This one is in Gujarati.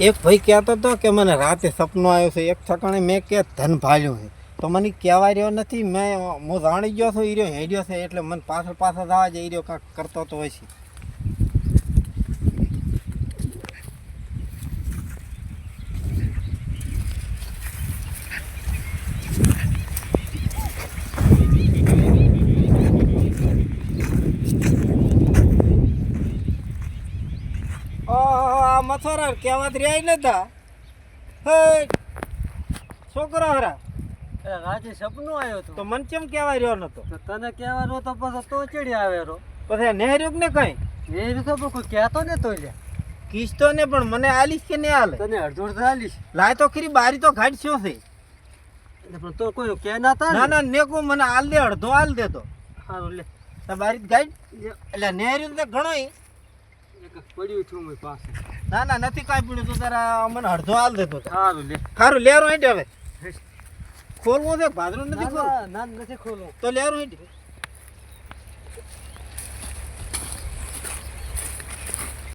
એક ભાઈ કહેતો હતો કે મને રાતે સપનો આવ્યો છે, એક ઠકાણે મેં કે ધન ભાલ્યું છે. તો મને કહેવા રહ્યો નથી, મેં, હું જાણી ગયો છું હીર્યો હેડ્યો છે, એટલે મને પાછળ પાછળ જવા જઈ રહ્યો, કાંક કરતો તો હોય છે. ઓહો આ મથોરા કહેવાત રહ્યા નતા. હે છોકરો હરા. એ રાતે સપનું આવ્યો તો. તો મન કેમ કહેવા રહ્યો નતો? તો તને કહેવાનો તો પછી તો ચડી આવેલો પછી નહેરુક ને કઈ? નેહરુ તો કોઈ કહેતો ને તો લે કિસ્તો ને પણ મને આલીશ કે નહીં આલે? તને અડધો અડધો આલીશ. લાય તો ખરી બારી તો ઘાટ શું છે. એટલે પણ તો કોઈ કે ના. તા ના ના નેકો મને આલ દે અડધો આલ દે તો. સારું લે. તો બારી ગાઈડ એટલે નેહર્યું તો ઘણો પડ્યું છું મેં પાસે. ના ના નથી કાંઈ પડ્યું. તો તારા મને અડધો હાલ દેતો સારું લે. સારું લેરો હેઠ હવે. ખોલવું છે ભાદરું નથી ખોલવું? ના નથી ખોલવું. તો લેરો હેઠ